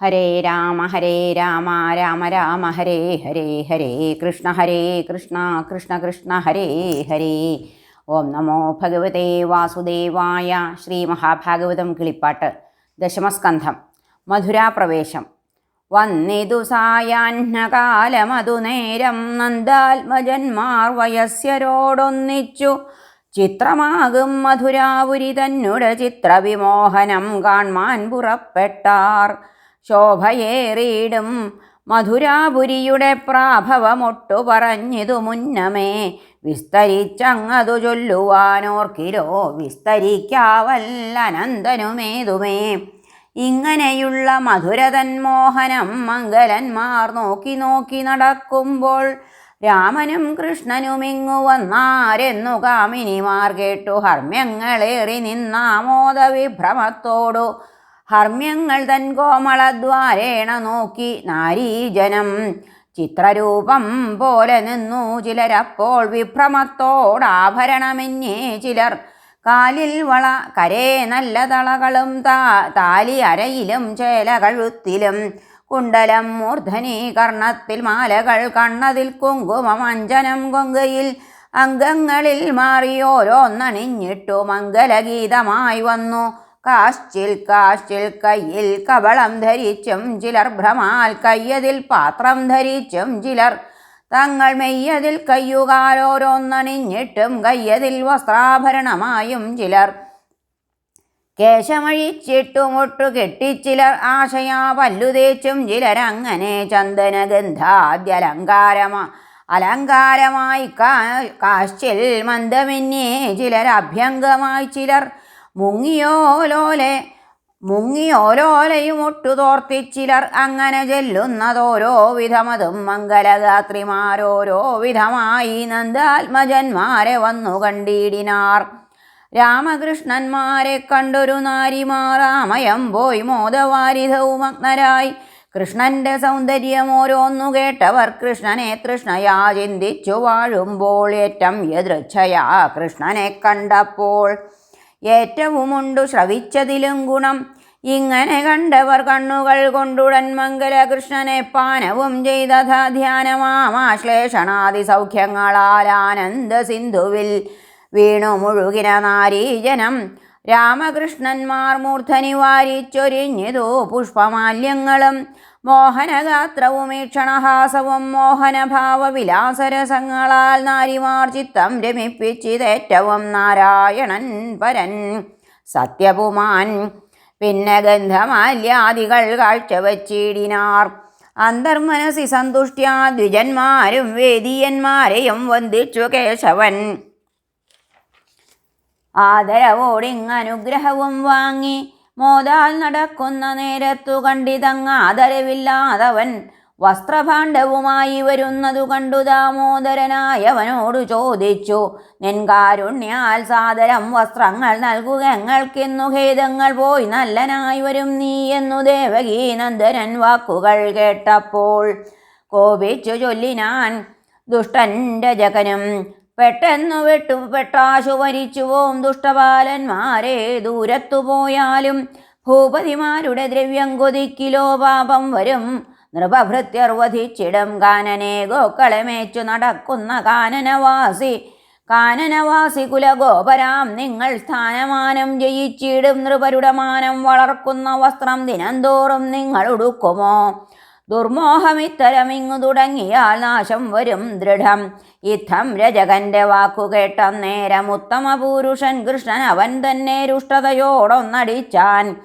ഹരേ രാമ ഹരേ രാമ രാമ രാമ ഹരേ ഹരേ ഹരേ കൃഷ്ണ ഹരേ കൃഷ്ണ കൃഷ്ണ കൃഷ്ണ ഹരേ ഹരേ. ഓം നമോ ഭഗവതേ വാസുദേവായ ശ്രീ മഹാഭാഗവതം കിളിപ്പാട്ട് ദശമസ്കന്ധം മധുരാപ്രവേശം. വന്നിതു സായാഹ്നകാലമതു നേരം നന്ദാത്മജന്മാർ വയസ്യരോടൊന്നിച്ചു ചിത്രമാകും മധുരാപുരി തന്നുട ചിത്രവിമോഹനം കാൺമാൻ പുറപ്പെട്ടാർ. ശോഭയേറിയിടും. മധുരാപുരിയുടെ പ്രാഭവമൊട്ടു പറഞ്ഞിതു മുന്നമേ വിസ്തരിച്ചങ്ങതു ചൊല്ലുവാനോർക്കിലോ വിസ്തരിക്കാവല്ലനന്തനുമേതുമേ. ഇങ്ങനെയുള്ള മധുരതന്മോഹനം മംഗലന്മാർ നോക്കി നോക്കി നടക്കുമ്പോൾ രാമനും കൃഷ്ണനും ഇങ്ങു വന്നാരെന്നു കാമിനിമാർ കേട്ടു. ഹർമ്മ്യങ്ങളേറി നിന്നാമോദവിഭ്രമത്തോടു ഹർമ്മ്യങ്ങൾ തൻ കോമളദ്വാരേണ നോക്കി നാരീജനം. ചിത്രരൂപം പോലെ നിന്നു ചിലരപ്പോൾ വിഭ്രമത്തോടാഭരണമെന്നേ ചിലർ. കാലിൽ വള കരേ നല്ല തളകളും താ താലി അരയിലും ചേല കഴുത്തിലും കുണ്ടലം മൂർധനി കർണത്തിൽ മാലകൾ കണ്ണതിൽ കുങ്കുമം അഞ്ജനം കൊങ്കയിൽ അംഗങ്ങളിൽ മാറി ഓരോന്നണിഞ്ഞിട്ടു മംഗലഗീതമായി വന്നു. കാശ്ചിൽ കാശ്ചിൽ കയ്യിൽ കവളം ധരിച്ചും ചിലർ ഭ്രമാൽ കയ്യതിൽ പാത്രം ധരിച്ചും ചിലർ തങ്ങൾ മെയ്യതിൽ കയ്യുകാലോരോന്നണിഞ്ഞിട്ടും കയ്യതിൽ വസ്ത്രാഭരണമായും ചിലർ കേശമഴിച്ചിട്ടുമൊട്ടു കെട്ടിച്ചിലർ ആശയാ പല്ലുതേച്ചും ചിലരങ്ങനെ ചന്ദനഗന്ധാദ്യലങ്കാരമാ അലങ്കാരമായി കാശ്ചിൽ മന്ദമിന്യേ ചിലർ അഭ്യംഗമായി ചിലർ മുങ്ങിയോലോലെ മുങ്ങിയോലോലയും ഒട്ടുതോർത്തിച്ചിലർ അങ്ങനെ ചെല്ലുന്നതോരോ വിധമതും മംഗലഗാത്രിമാരോരോ വിധമായി നന്ദാത്മജന്മാരെ വന്നു കണ്ടിടിനാർ. രാമകൃഷ്ണന്മാരെ കണ്ടൊരു നാരിമാർ ആമയം പോയി മോദവാരിധവും മഗ്നരായി കൃഷ്ണന്റെ സൗന്ദര്യം ഓരോന്നു കേട്ടവർ കൃഷ്ണനെ തൃഷ്ണയാ ചിന്തിച്ചു വാഴുമ്പോൾ ഏറ്റം എതൃച്ഛയാ കൃഷ്ണനെ കണ്ടപ്പോൾ. ഏറ്റവുമുണ്ടു ശ്രവിച്ചതിലും ഗുണം. ഇങ്ങനെ കണ്ടവർ കണ്ണുകൾ കൊണ്ടുടൻ മംഗലകൃഷ്ണനെ പാനവും ചെയ്തഥാ ധ്യാനമാമാശ്ലേഷണാദി സൗഖ്യങ്ങളാൽ ആനന്ദ സിന്ധുവിൽ വീണു മുഴുകിന നാരീജനം. രാമകൃഷ്ണന്മാർ മൂർധനി വാരിച്ചൊരിഞ്ഞിതു പുഷ്പമാല്യങ്ങളും. മോഹനഗാത്രവും ഈക്ഷണഹാസവും മോഹനഭാവവിലാസരസങ്ങളാൽ നാരിമാർ ചിത്തം രമിപ്പിച്ചിതേറ്റവും നാരായണൻ പരൻ സത്യപുമാൻ. പിന്നെ ഗന്ധമാല്യാദികൾ കാഴ്ചവച്ചിടിനാർ. അന്തർമനസി സന്തുഷ്ട്യാ ദ്വിജന്മാരും വേദിയന്മാരെയും വന്ദിച്ചു കേശവൻ. ആദരവോടിങ്ങനുഗ്രഹവും വാങ്ങി മോദാൽ നടക്കുന്ന നേരത്തു കണ്ടിതങ്ങാദരവില്ലാതവൻ വസ്ത്രഭാണ്ഡവുമായി വരുന്നതു കണ്ടു ദാമോദരനായവനോട് ചോദിച്ചു നിൻകാരുണ്യാൽ സാദരം വസ്ത്രങ്ങൾ നൽകുക ഞങ്ങൾക്കിന്നു ഖേദങ്ങൾ പോയി നല്ലനായി വരും നീ എന്നു ദേവകീ നന്ദനൻ വാക്കുകൾ കേട്ടപ്പോൾ കോപിച്ചു ചൊല്ലിനാൻ ദുഷ്ടന്റെ ജകനും പെട്ടെന്നു വിട്ടു പെട്ടാശു വരിച്ചുപോം ദുഷ്ടബാലന്മാരെ ദൂരത്തു പോയാലും ഭൂപതിമാരുടെ ദ്രവ്യം കൊതിക്കിലോ പാപം വരും. നൃപഭൃത്യർ വധിച്ചിടം കാനനെ. ഗോക്കളെ മേച്ചു നടക്കുന്ന കാനനവാസി. കാനനവാസി കുലഗോപരാം നിങ്ങൾ സ്ഥാനമാനം ജയിച്ചിടും. നൃപരുടെ മാനം വളർക്കുന്ന വസ്ത്രം ദിനംതോറും നിങ്ങൾ ഉടുക്കുമോ? ദുർമോഹമിത്തരമിങ്ങു തുടങ്ങിയാൽ നാശം വരും ദൃഢം. ഇത്തം രജകന്റെ വാക്കുകേട്ട നേരം ഉത്തമ പുരുഷൻ കൃഷ്ണൻ അവൻ തന്നെ രുഷ്ടതയോടൊന്നടിച്ചാൻ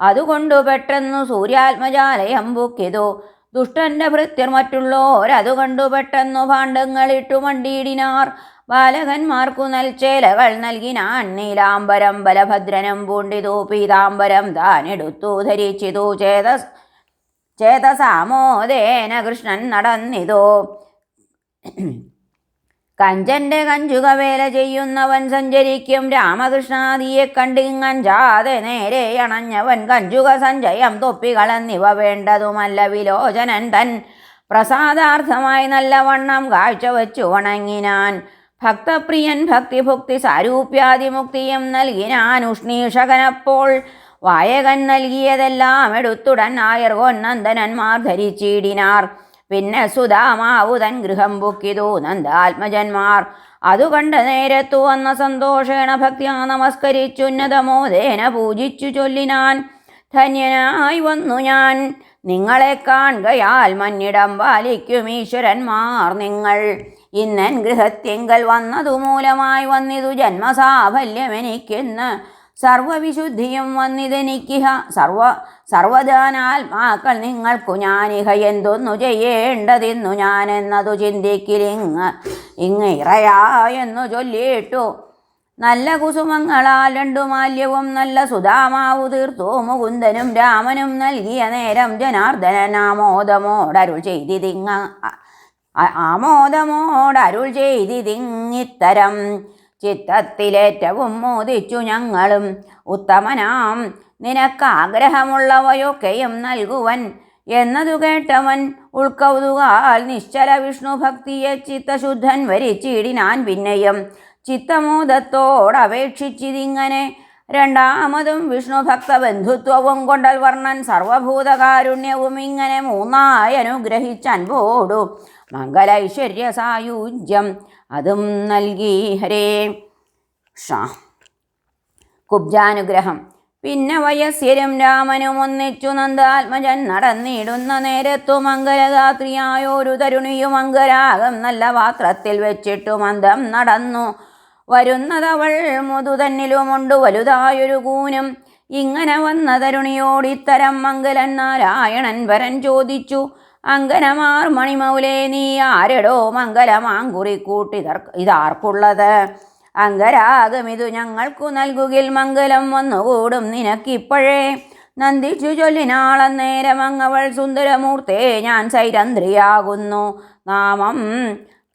അതുകൊണ്ടു പെട്ടെന്നു സൂര്യാത്മജാലയം ബുക്കിതു ദുഷ്ടന്റെ ഭൃത്യർ മറ്റുള്ളോരതു കണ്ടു പെട്ടെന്നു ഭാണ്ഡങ്ങളിട്ടു മണ്ടിയിടിനാർ. ബാലകന്മാർക്കു നൽചേലകൾ നൽകിനാൻ നീലാംബരം ബലഭദ്രനും പൂണ്ടിതു. പീതാംബരം താനെടുത്തു ധരിച്ചിതു. ചേതസ് ചേതസാമോദേന കൃഷ്ണൻ നടന്നിതോ? കഞ്ചന്റെ കഞ്ചുകവേല ചെയ്യുന്നവൻ സഞ്ചരിക്കും രാമകൃഷ്ണാദിയെ കണ്ടിങ്ങഞ്ചാതെ നേരെ അണഞ്ഞവൻ കഞ്ചുക സഞ്ചയം തൊപ്പികളെന്നിവ വേണ്ടതുമല്ല. വിലോചനൻ തൻ പ്രസാദാർത്ഥമായി നല്ലവണ്ണം കാഴ്ചവെച്ചു വണങ്ങിനാൻ. ഭക്തപ്രിയൻ ഭക്തിഭുക്തി സാരൂപ്യാതിമുക്തിയും നൽകിനാൻ ഉഷ്ണീഷകനപ്പോൾ വായകൻ നൽകിയതെല്ലാം എടുത്തുടൻ നായർകോൻ നന്ദനന്മാർ ധരിച്ചിടിനാർ പിന്നെ സുധാമാവുതൻ ഗൃഹം പൊക്കിതു നന്ദാത്മജന്മാർ. അതു നേരത്തു വന്ന സന്തോഷേണ ഭക്തിയാ നമസ്കരിച്ചുന്നതമോദേന പൂജിച്ചു ചൊല്ലിനാൻ. ധന്യനായി വന്നു ഞാൻ. നിങ്ങളെ കാണുകയാൽ മന്നിടം പാലിക്കും ഈശ്വരന്മാർ നിങ്ങൾ. ഇന്നൻ ഗൃഹത്തിങ്കൽ വന്നതു മൂലമായി വന്നിതു ജന്മസാഫല്യമെനിക്കെന്ന് സർവവിശുദ്ധിയും വന്നിതെനിക്കിഹ. സർവ സർവദാനാത്മാക്കൾ നിങ്ങൾക്കു ഞാനിഹ എന്തൊന്നു ചെയ്യേണ്ടതെന്നു ഞാൻ എന്നതു ചിന്തിക്കിലിങ് ഇങ്ങ് ഇറയായെന്നു ചൊല്ലിയിട്ടു. നല്ല കുസുമങ്ങളാൽ രണ്ടു മാല്യവും നല്ല സുധാമാവു തീർത്തു. മുകുന്ദനും രാമനും നൽകിയ നേരം ജനാർദ്ദന ആമോദമോടരുൾ ചെയ്തിതിങ്ങ ആമോദമോടരുൾ ചെയ്തിതിങ്ങിത്തരം. ചിത്തത്തിലേറ്റവും മോദിച്ചു ഞങ്ങളും. ഉത്തമനാം. നിനക്ക് ആഗ്രഹമുള്ളവയൊക്കെയും നൽകുവൻ എന്നതു കേട്ടവൻ ഉൾക്കൗതുകാൽ നിശ്ചല വിഷ്ണു ഭക്തിയെ ചിത്തശുദ്ധൻ വരിച്ചിടിനാൻ പിന്നെയും. ചിത്തമോദത്തോടപേക്ഷിച്ചിതിങ്ങനെ രണ്ടാമതും വിഷ്ണു ഭക്ത ബന്ധുത്വവും കൊണ്ടൽ വർണൻ സർവഭൂതകാരുണ്യവും ഇങ്ങനെ മൂന്നായി അനുഗ്രഹിച്ചൻപോടു മംഗലൈശ്വര്യ സായുജ്യം അതും നൽകി. ഹരേ ഷാ കുബ്ജാനുഗ്രഹം. പിന്നെ വയസ്യരും രാമനും ഒന്നിച്ചു നന്ദാത്മജൻ നടന്നിടുന്ന നേരത്തു മംഗലദാത്രിയായൊരു തരുണിയും അങ്കരാഗം നല്ല പാത്രത്തിൽ വെച്ചിട്ടു മന്ദം നടന്നു. വരുന്നതവൾ മുതു തന്നിലുമുണ്ട് വലുതായൊരു കൂനും. ഇങ്ങനെ വന്ന തരുണിയോടിത്തരം മംഗലൻ നാരായണൻ വരൻ ചോദിച്ചു അങ്കനമാർ മണിമൗലേ നീ ആരെടോ മംഗലമാങ്കുറിക്കൂട്ടിതർ ഇതാർക്കുള്ളത്? അങ്കരാഗമിതു ഞങ്ങൾക്കു നൽകുകിൽ മംഗലം വന്നുകൂടും നിനക്കിപ്പോഴേ. നന്ദിച്ചു ചൊല്ലിനാളന്നേരം അങ്ങവൾ സുന്ദരമൂർത്തേ ഞാൻ സൈരന്ധ്രിയാകുന്നു നാമം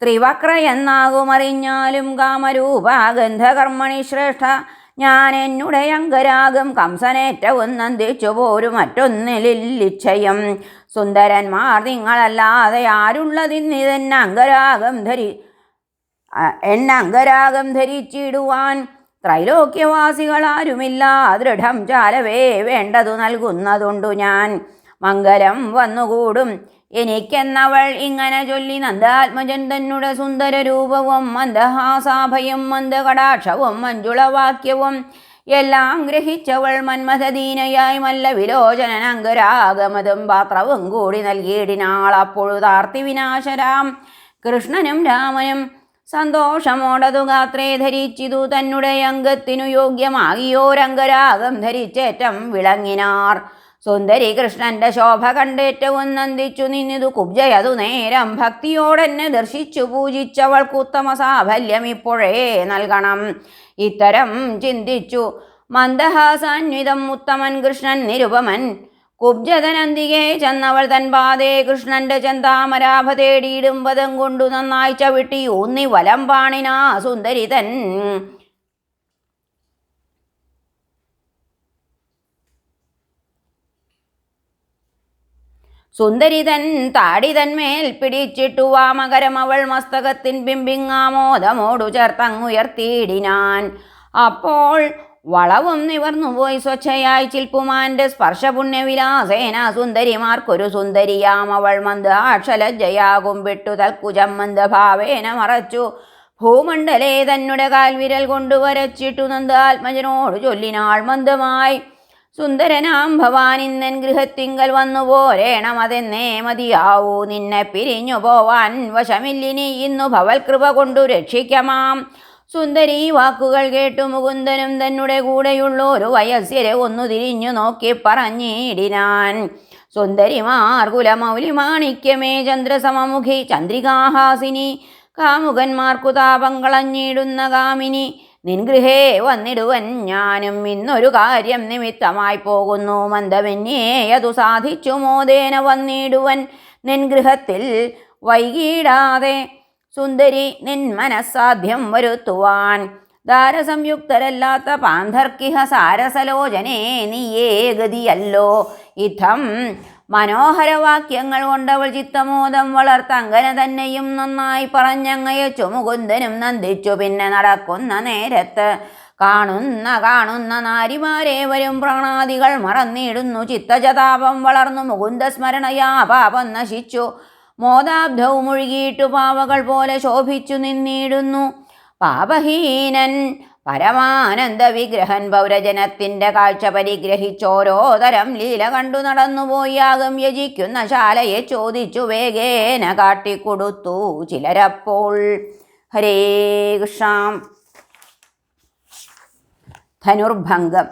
ത്രിവക്ര എന്നാകുമറിഞ്ഞാലും കാമരൂപ ഗന്ധകർമ്മണി ശ്രേഷ്ഠ. ഞാൻ എന്നുടെ അംഗരാഗം കംസനേറ്റവും നന്ദിച്ചു പോരും മറ്റൊന്നിലിച്ഛയം സുന്ദരന്മാർ നിങ്ങളല്ലാതെ ആരുള്ളതിന്നിതെന്നെ അങ്കരാഗം ധരി എന്നംഗരാഗം ധരിച്ചിടുവാൻ ത്രൈലോക്യവാസികളാരുമില്ല. ദൃഢം ചാലവേ വേണ്ടതു നൽകുന്നതുണ്ടു ഞാൻ. മംഗലം വന്നുകൂടും. എനിക്കെന്നവൾ ഇങ്ങനെ ചൊല്ലി നന്ദാത്മജൻ തന്നുടെ സുന്ദര രൂപവും മന്ദഹാസാഭയും മന്ദകടാക്ഷവും മഞ്ജുളവാക്യവും എല്ലാം ഗ്രഹിച്ചവൾ മന്മഥദീനയായി മല്ല വിലോചന അങ്കരാഗമതും പാത്രവും കൂടി നൽകിയിടിനാൾ. അപ്പോഴുതാർത്തി വിനാശരാം. കൃഷ്ണനും രാമനും സന്തോഷമോടതു ഗാത്രേ ധരിച്ചിതു. തന്നുടെ അംഗത്തിനു യോഗ്യമാകിയോരംഗരാഗം ധരിച്ചേറ്റം വിളങ്ങിനാർ. സുന്ദരി കൃഷ്ണന്റെ ശോഭ കണ്ടേറ്റവും നന്ദിച്ചു നിന്നിതു കുബ്ജയതു നേരം. ഭക്തിയോടെന്നെ ദർശിച്ചു പൂജിച്ചവൾക്ക് ഉത്തമ സാഫല്യം ഇപ്പോഴേ നൽകണം. ഇത്തരം ചിന്തിച്ചു മന്ദഹാസാന്വിതം ഉത്തമൻ കൃഷ്ണൻ നിരുപമൻ. കുബ്ജതനന്തികെ ചെന്നവൾ തൻ പാതേ കൃഷ്ണന്റെ ചെന്താമരാഭ തേടിയിടും പദം കൊണ്ടു നന്നായി ചവിട്ടി ഊന്നി വലം പാണിനാ സുന്ദരി തൻ സുന്ദരിതൻ താടിതന്മേൽ പിടിച്ചിട്ടു വാമകരം അവൾ മസ്തകത്തിൻ ബിംബിങ്ങാമോദമോടു ചേർത്തങ്ങുയർത്തിയിടിനാൻ. അപ്പോൾ വളവും നിവർന്നുപോയി സ്വച്ഛയായി ചിൽപ്പുമാന്റെ സ്പർശപുണ്യവിലാസേന സുന്ദരിമാർക്കൊരു സുന്ദരിയാം അവൾ മന്ദാക്ഷലജ്ജയാകും വിട്ടു തൽക്കുജം മന്ദഭാവേന മറച്ചു. ഭൂമണ്ഡലേ തന്നുടെ കാൽവിരൽ കൊണ്ടുവരച്ചിട്ടു നന്ദ ആത്മജനോട് ചൊല്ലിനാൾ മന്ദമായി. സുന്ദരനാം ഭവാൻ ഇന്നൻ ഗൃഹത്തിങ്കൽ വന്നു പോരേണം അതെന്നേ മതിയാവൂ. നിന്നെ പിരിഞ്ഞു പോവാൻ വശമില്ലിനി ഇന്നു ഭവൽ കൃപ കൊണ്ടു രക്ഷിക്കമാം. സുന്ദരി വാക്കുകൾ കേട്ടു മുകുന്ദനും തന്നെ കൂടെയുള്ള ഒരു വയസ്യരെ ഒന്നു തിരിഞ്ഞു നോക്കി പറഞ്ഞിടിനാൻ. സുന്ദരിമാർ കുലമൗലി മാണിക്യമേ ചന്ദ്രസമമുഖി ചന്ദ്രികാഹാസിനി കാമുകന്മാർക്കു താപം കളഞ്ഞിടുന്ന കാമിനി നിൻഗൃഹേ വന്നിടുവൻ ഞാനും ഇന്നൊരു കാര്യം നിമിത്തമായി പോകുന്നു. മന്ദമെന്നേ അതു സാധിച്ചു മോദേന വന്നിടുവൻ നിൻഗൃഹത്തിൽ വൈകിടാതെ സുന്ദരി നിൻ മനസ്സാധ്യം വരുത്തുവാൻ. ദാരസംയുക്തരല്ലാത്ത പാന്ധർക്കിഹ സാരസലോചനേ നീയേ ഗതിയല്ലോ. ഇത്തം മനോഹരവാക്യങ്ങൾ കൊണ്ടവൾ ചിത്തമോദം വളർത്തങ്ങനെ തന്നെയും നന്നായി പറഞ്ഞങ്ങയച്ചു മുകുന്ദനും നന്ദിച്ചു. പിന്നെ നടക്കുന്ന നേരത്ത് കാണുന്ന കാണുന്ന നാരിമാരെ വരും പ്രാണാദികൾ മറന്നിടുന്നു. ചിത്തജതാപം വളർന്നു മുകുന്ദസ്മരണയാ പാപം നശിച്ചു. മോദാബ്ധവും മുഴുകിയിട്ടു പാവകൾ പോലെ ശോഭിച്ചു നിന്നിടുന്നു. പാപഹീനൻ പരമാനന്ദ വിഗ്രഹൻ പൗരജനത്തിന്റെ കാഴ്ച പരിഗ്രഹിച്ചോരോ തരം ലീല കണ്ടു നടന്നുപോയാകും യജിക്കുന്ന ശാലയെ ചോദിച്ചു വേഗേന കാട്ടിക്കൊടുത്തു ചിലരപ്പോൾ. ഹരേ കൃഷ്ണ. ധനുർഭംഗം.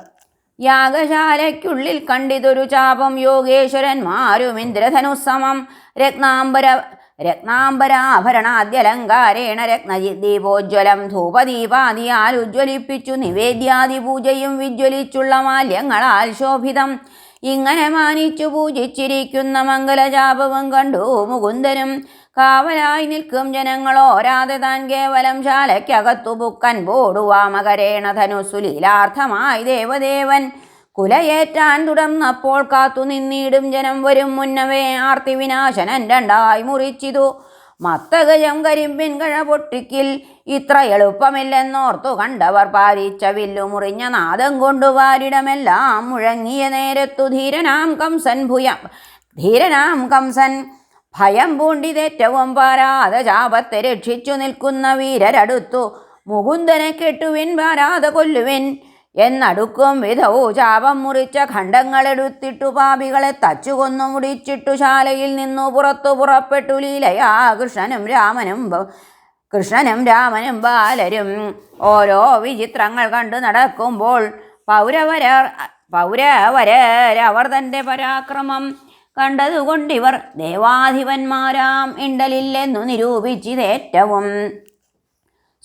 യാഗശാലയ്ക്കുള്ളിൽ കണ്ടിതൊരു ചാപം യോഗേശ്വരന്മാരും ഇന്ദ്രധനുസമം രത്നാംബര രത്നാംബരാഭരണാദ്യലങ്കാരേണ രത്നദീപോജ്വലം ധൂപദീപാദിയാൽ ഉജ്ജ്വലിപ്പിച്ചു നിവേദ്യാദി പൂജയും വിജ്വലിച്ചുള്ള മാല്യങ്ങളാൽ ശോഭിതം. ഇങ്ങനെ മാനിച്ചു പൂജിച്ചിരിക്കുന്ന മംഗലജാപവും കണ്ടു മുകുന്ദനും. കാവലായി നിൽക്കും ജനങ്ങളോരാതെ താൻ കേവലം ശാലയ്ക്കകത്തു ബുക്കൻ പോടുവാമകരേണ ധനുസുലീലാർത്ഥമായി ദേവദേവൻ. കുലയേറ്റാൻ തുടർന്നപ്പോൾ കാത്തുനിന്നിടും ജനം വരും മുന്നവേ ആർത്തി വിനാശനൻ രണ്ടായി മുറിച്ചിതു. മത്തകജം കരിമ്പിൻ കഴ പൊട്ടിക്കിൽ ഇത്ര എളുപ്പമില്ലെന്നോർത്തു കണ്ടവർ പാലിച്ച വില്ലു മുറിഞ്ഞ നാദം കൊണ്ടു വാരിടമെല്ലാം മുഴങ്ങിയ നേരത്തു ധീരനാം കംസൻ ഭുയം ധീരനാം കംസൻ ഭയം പൂണ്ടിതേറ്റവും പാരാതെ ചാപത്തെ രക്ഷിച്ചു നിൽക്കുന്ന വീരരടുത്തു മുകുന്ദനെ കെട്ടുവിൻ പാരാതെ കൊല്ലുവിൻ. എന്നടുക്കും വിധവു ചാപം മുറിച്ച ഖണ്ഡങ്ങളെടുത്തിട്ടു പാപികളെ തച്ചുകൊന്നു മുടിച്ചിട്ടു ശാലയിൽ നിന്നു പുറത്തു പുറപ്പെട്ടു ലീലയാ കൃഷ്ണനും രാമനും കൃഷ്ണനും രാമനും ബാലരും. ഓരോ വിചിത്രങ്ങൾ കണ്ടു നടക്കുമ്പോൾ പൗരവര പൗരവരവർ തന്റെ പരാക്രമം കണ്ടതുകൊണ്ടിവർ ദേവാധിപന്മാരാം ഇണ്ടലില്ലെന്നു നിരൂപിച്ചിതേറ്റവും.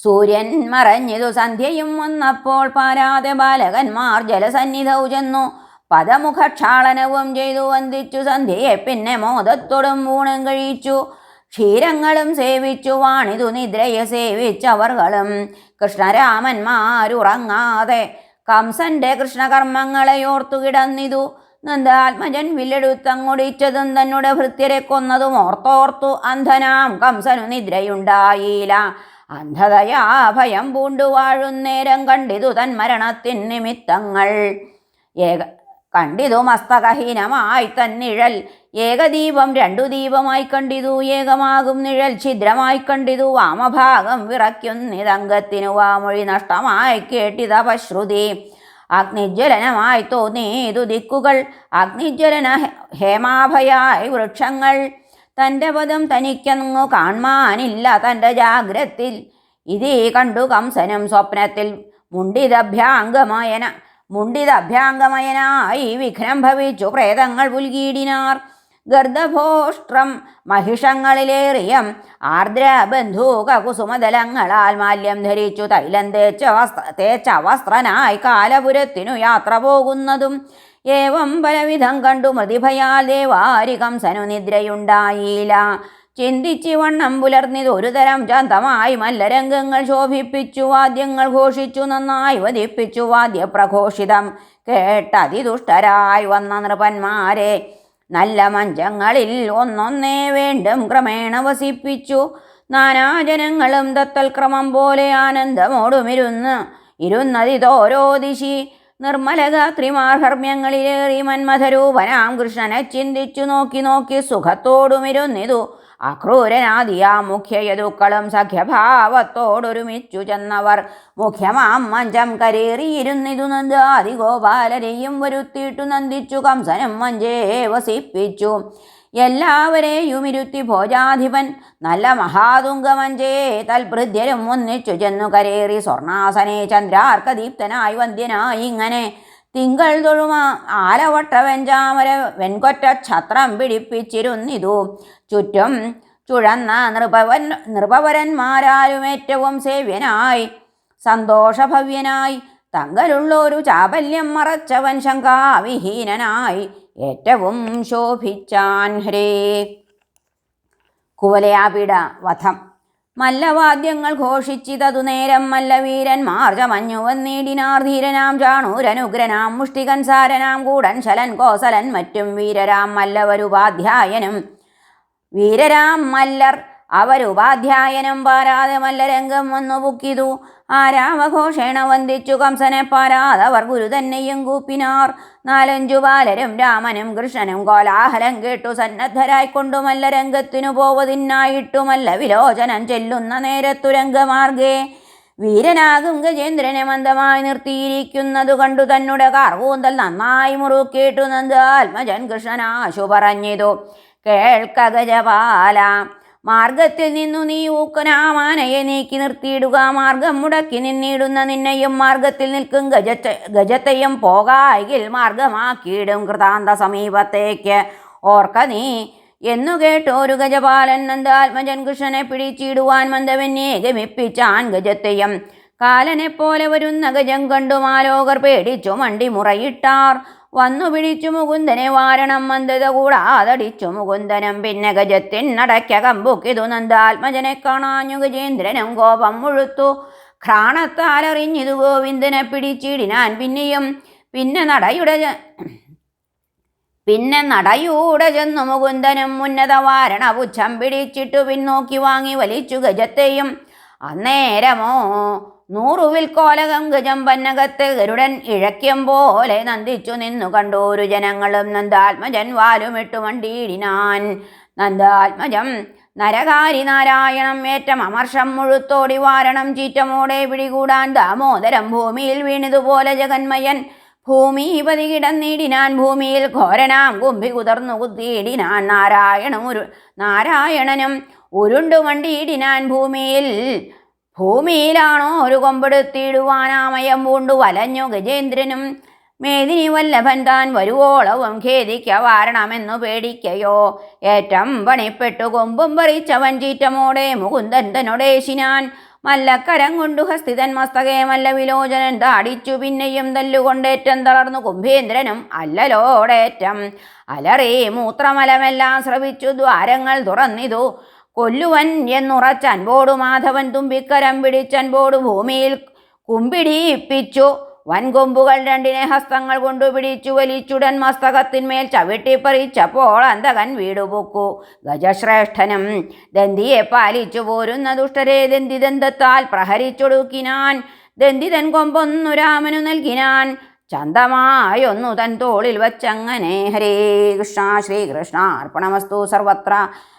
സൂര്യൻ മറഞ്ഞിതു സന്ധ്യയും വന്നപ്പോൾ പാരാതെ ബാലകന്മാർ ജലസന്നിധൗ ചെന്നു. പദമുഖക്ഷാളനവും ചെയ്തു വന്ദിച്ചു. സന്ധ്യയെ പിന്നെ മോദത്തോടും ഊണം കഴിച്ചു. ക്ഷീരങ്ങളും സേവിച്ചു. വാണിതു നിദ്രയെ സേവിച്ചവർകളും. കൃഷ്ണരാമന്മാരുറങ്ങാതെ കംസന്റെ കൃഷ്ണകർമ്മങ്ങളെ ഓർത്തു കിടന്നിതു. നന്ദാത്മജൻ വില്ലെടുത്തങ്ങൊടിച്ചതും തന്നുടെ ഭൃത്യരെ കൊന്നതും ഓർത്തോർത്തു. അന്ധനാം കംസനു നിദ്രയുണ്ടായില്ല. അന്ധതയാ ഭയം കണ്ടിതു തൻ മരണത്തിൻ നിമിത്തങ്ങൾ. ഏക കണ്ടിതു മസ്തകഹീനമായി തന്നിഴൽ ഏകദീപം രണ്ടു ദീപമായി കണ്ടിതു. ഏകമാകും നിഴൽ ഛിദ്രമായി കണ്ടിതു. വാമഭാഗം വിറയ്ക്കുന്നിതംഗത്തിനു വാമൊഴി നഷ്ടമായി കേട്ടിതപശ്രുതി അഗ്നിജ്വലനമായി തോന്നിയതു ദിക്കുകൾ. അഗ്നിജ്വലന ഹേമാഭയായി വൃക്ഷങ്ങൾ. തന്റെ പദം തനിക്കങ്ങു കാണാനില്ല തന്റെ ജാഗ്രത്തിൽ. ഇതേ കണ്ടു കംസനും സ്വപ്നത്തിൽ മുണ്ടിതഭ്യാംഗമയന മുണ്ടിതഭ്യാംഗമയനായി വിഘ്നം ഭവിച്ചു പ്രേതങ്ങൾ പുൽകീടിനാർ. ഗർദഭോഷ്ട്രം മഹിഷങ്ങളിലേറിയം ആർദ്ര ബന്ധൂക കുസുമതലങ്ങളാൽ മാല്യം ധരിച്ചു തൈലം തേച്ച വസ്ത്ര തേച്ച വസ്ത്രനായി കാലപുരത്തിനു യാത്ര പോകുന്നതും ഏവം പലവിധം കണ്ടു മൃതിഭയാൽ വാരികം സനുനിദ്രയുണ്ടായില്ല. ചിന്തിച്ച് വണ്ണം പുലർന്നിത് ഒരു തരം ചന്തമായി മല്ലരംഗങ്ങൾ ശോഭിപ്പിച്ചു വാദ്യങ്ങൾ ഘോഷിച്ചു നന്നായി വധിപ്പിച്ചു വാദ്യപ്രഘോഷിതം കേട്ടതിദുഷ്ടരായി വന്ന നൃപന്മാരെ നല്ല മഞ്ചങ്ങളിൽ ഒന്നൊന്നേ വേണ്ടും ക്രമേണ വസിപ്പിച്ചു. നാനാജനങ്ങളും തത്തൽക്രമം പോലെ ആനന്ദമോടുമിരുന്ന് ഇരുന്നതിതോരോ ദിശി നിർമ്മലഗാത്രിമാർഹർമ്യങ്ങളിലേറി മന്മഥരൂപനാം കൃഷ്ണനെ ചിന്തിച്ചു നോക്കി നോക്കി സുഖത്തോടുമിരുന്നിതു. അക്രൂരനാദിയാ മുഖ്യയതുക്കളും സഖ്യഭാവത്തോടൊരുമിച്ചു ചെന്നവർ. മുഖ്യമാം മഞ്ചം കരേറിയിരുന്നിതു നന്ദാതി ഗോപാലരെയും വരുത്തിയിട്ടു നന്ദിച്ചു. കംസനും മഞ്ചേ വസിപ്പിച്ചു. എല്ലാവരെയും ഇരുത്തി ഭോജാധിപൻ. നല്ല മഹാതുംഗമഞ്ചേ തൽഭൃദ്യരും ഒന്നിച്ചു ചെന്നു കരേറി സ്വർണാസനെ ചന്ദ്രാർക്കദീപ്തനായി വന്ധ്യനായി ഇങ്ങനെ. തിങ്കൾ തൊഴുമ ആലവട്ട വെഞ്ചാമര വെൺകൊറ്റ ഛത്രം പിടിപ്പിച്ചിരുന്നിതു. ചുറ്റും ചുഴന്ന നൃപവൻ നൃപവരന്മാരാരും ഏറ്റവും സേവ്യനായി സന്തോഷഭവ്യനായി. തങ്കലുള്ളൊരു ചാബല്യം മറച്ചവൻ ശങ്കാവിഹീനനായി ഏറ്റവും ശോഭിച്ചാൻ ഹരേ. കുവലയാപിട വധം. മല്ലവാദ്യങ്ങൾ ഘോഷിച്ചിതതു നേരം മല്ലവീരന്മാർ ചമഞ്ഞു വന്നീടിനാർ ധീരനാം ചാണൂരനുഗ്രനാം മുഷ്ടികൻ സാരനാം കൂടൻ ശലൻ കോസലൻ മറ്റും വീരരാം മല്ലവരുപാധ്യായനും. വീരരാം മല്ലർ അവരുപാധ്യായനം പാരാതെ മല്ലരംഗം വന്നു പുക്കിതു. ആ രാമഘോഷേണ വന്ദിച്ചു കംസനെ പാരാതവർ ഗുരു തന്നെയും കൂപ്പിനാർ. നാലഞ്ചു ബാലരും രാമനും കൃഷ്ണനും കോലാഹലം കേട്ടു സന്നദ്ധരായിക്കൊണ്ടു മല്ലരംഗത്തിനു പോവതിനായിട്ടു മല്ല വിലോചനം ചെല്ലുന്ന നേരത്തു രംഗമാർഗേ. വീരനാകും ഗജേന്ദ്രനെ മന്ദമായി നിർത്തിയിരിക്കുന്നതു കണ്ടു തന്നുടെ കാർകൂന്തൽ നന്നായി മുറുക്കിയിട്ടു നന്ദ് ആത്മജൻ കൃഷ്ണനാശു പറഞ്ഞിതു. കേൾക്ക ഗജപാല. മാർഗത്തിൽ നിന്നു നീ ഊക്കനാമാനയെ നീക്കി നിർത്തിയിടുക. മാർഗം മുടക്കി നിന്നിടുന്ന നിന്നെയും മാർഗത്തിൽ നിൽക്കും ഗജത്തെ ഗജത്തെയും പോകായിൽ മാർഗമാക്കിയിടും കൃതാന്ത സമീപത്തേക്ക്. ഓർക്ക നീ. എന്നു കേട്ടോരു ഗജപാലൻ നന്ദാത്മജൻ കൃഷ്ണനെ പിടിച്ചിടുവാൻ മന്ദവന്യെ ഗമിപ്പിച്ചാൻ ഗജത്തെയും. കാലനെപ്പോലെ വരുന്ന ഗജം കണ്ടു മാലോകർ പേടിച്ചു മണ്ടി മുറയിട്ടാർ വന്നു പിടിച്ചു മുകുന്ദനെ വാരണം മന്ദത കൂടാതടിച്ചു മുകുന്ദനം പിന്നെ ഗജത്തിൻ നടക്ക കമ്പുക്കിതു നന്ദാത്മജനെ കാണാഞ്ഞു ഗജേന്ദ്രനും കോപം മുഴുത്തു. ഘ്രാണത്താലറിഞ്ഞിതു ഗോവിന്ദനെ പിടിച്ചിടിനാൻ പിന്നെയും പിന്നെ നടയുടെ പിന്നെ നടയൂടെ ചെന്നു മുകുന്ദനും ഉന്നത വാരണ പുച്ഛം പിടിച്ചിട്ടു പിന്നോക്കി വാങ്ങി വലിച്ചു ഗജത്തെയും. അന്നേരമോ നൂറുവിൽ കോലകം ഗജം പന്നകത്ത് ഗരുഡൻ ഇഴയ്ക്കും പോലെ നന്ദിച്ചു നിന്നു കണ്ടോരു ജനങ്ങളും നന്ദാത്മജൻ വാലുമിട്ടു വണ്ടിയിടിനാൻ നന്ദാത്മജം നരകാരി നാരായണം ഏറ്റം അമർഷം മുഴുത്തോടി വാരണം ചീറ്റമോടെ പിടികൂടാൻ ദാമോദരം ഭൂമിയിൽ വീണതുപോലെ ജഗന്മയൻ ഭൂമിപതി കിടന്നിടിനാൻ ഭൂമിയിൽ ഘോരനാം കുമ്പി കുതർന്നു കുത്തിയിടിനാൻ. നാരായണം ഒരു നാരായണനും ഉരുണ്ടു വണ്ടിയിടിനാൻ ഭൂമിയിൽ ഭൂമിയിലാണോ ഒരു കൊമ്പെടുത്തിടുവാനാമയം പൂണ്ടു വലഞ്ഞു ഗജേന്ദ്രനും. മേദിനി വല്ലഭൻ താൻ വരുവോളവും ഖേദിക്ക വാരണമെന്നു പേടിക്കയോ. ഏറ്റം പണിപ്പെട്ടു കൊമ്പും പറിച്ചവൻ ചീറ്റമോടെ മുകുന്ദൻ തന്നൊടേശിനാൻ മല്ലക്കരം കൊണ്ടു ഹസ്തിതൻ മസ്തകേ മല്ല വിലോചനൻ താടിച്ചു പിന്നെയും തല്ലുകൊണ്ടേറ്റം തളർന്നു കുംഭേന്ദ്രനും അല്ലലോടേറ്റം. അലറി മൂത്രമലമെല്ലാം ശ്രവിച്ചു ദ്വാരങ്ങൾ തുറന്നിതു. കൊല്ലുവൻ എന്നുറച്ചൻപോടു മാധവൻ തുമ്പിക്കരം പിടിച്ചൻപോടു ഭൂമിയിൽ കുമ്പിടിയിപ്പിച്ചു. വൻകൊമ്പുകൾ രണ്ടിനെ ഹസ്തങ്ങൾ കൊണ്ടു പിടിച്ചു. വലിച്ചുടൻ മസ്തകത്തിന്മേൽ ചവിട്ടിപ്പറിച്ചപ്പോൾ അന്തകൻ വീടുപൊക്കു. ഗജശ്രേഷ്ഠനും ദന്തിയെ പാലിച്ചു പോരുന്ന ദുഷ്ടരെ ദന്തിദന്തത്താൽ പ്രഹരിച്ചൊടുക്കിനാൻ. ദന്തിതൻ കൊമ്പൊന്നു രാമനു നൽകിനാൻ. ചന്തമായൊന്നു തൻ തോളിൽ വച്ചങ്ങനെ ഹരേ കൃഷ്ണ ശ്രീകൃഷ്ണ അർപ്പണമസ്തു സർവത്ര.